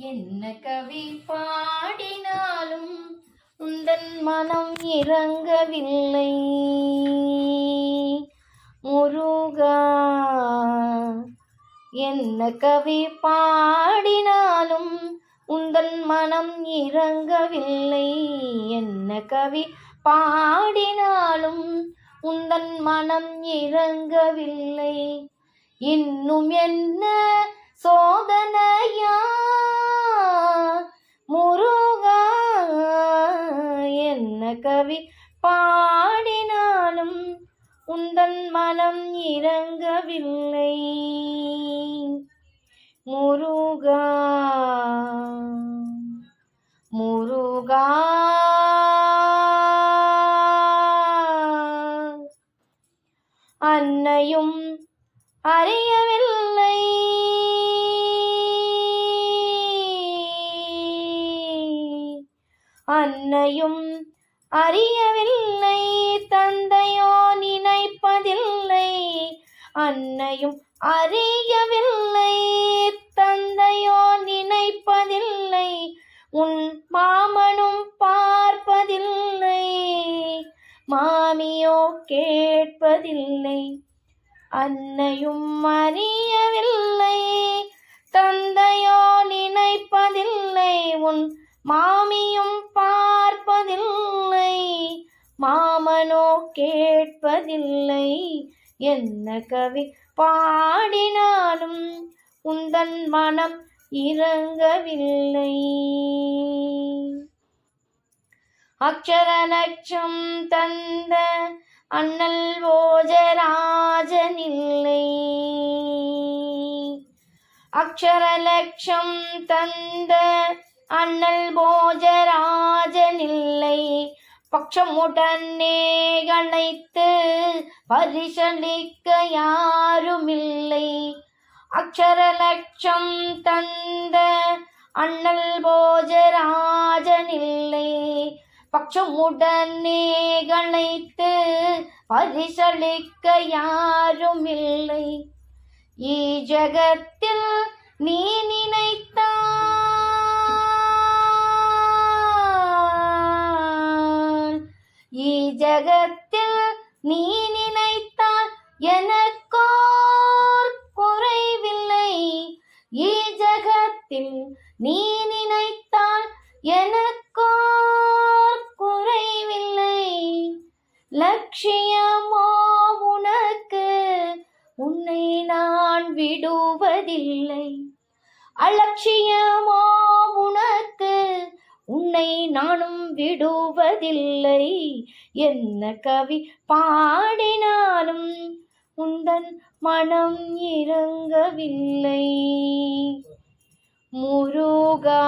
என்ன கவி பாடினாலும் உந்தன் மனம் இறங்கவில்லை. முருகா என்ன கவி பாடினாலும் உந்தன் மனம் இறங்கவில்லை. என்ன கவி பாடினாலும் உந்தன் மனம் இறங்கவில்லை. இன்னும் என்ன சோதனையா? கவி பாடினாலும் உந்தன் மனம் இறங்கவில்லை. முருகா முருகா. அன்னையும் அறியவில்லை. அன்னையும் அறியவில்லை தந்தையோ நினைப்பதில்லை. அன்னையும் அறியவில்லை தந்தையோ நினைப்பதில்லை. உன் மாமனும் பார்ப்பதில்லை மாமியோ கேட்பதில்லை. அன்னையும் அறியவில்லை தந்தையோ நினைப்பதில்லை. உன் மாமியும் கேட்பதில்லை. என்ன கவி பாடினாலும் உந்தன் மனம் இறங்கவில்லை. அக்ஷர லட்சம் தந்த அண்ணல் ஓஜராஜனில்லை. அக்ஷர லட்சம் தந்த அண்ணல் போஜராஜனில்லை பக்ஷமுடனே அழைத்து பரிசளிக்க யாருமில்லை. அக்ஷர லட்சம் தந்த அண்ணல் போஜராஜனில்லை. பக்ஷமுடனே அழைத்து பரிசளிக்க யாருமில்லை. ஈ ஜகத்தில் நீ நினைத்தான் ஜகத்தில் நீ நினைத்தால் எனக்கோர் குறைவில்லை. ஈ ஜகத்தில் நீ நினைத்தால் எனக்கோர் குறைவில்லை. லட்சியமோ உனக்கு உன்னை நான் விடுவதில்லை. அலட்சியமோ உனக்கு உன்னை நானும் விடுவதில்லை. என்ன கவி பாடினாலும் உந்தன் மனம் இறங்கவில்லை. முருகா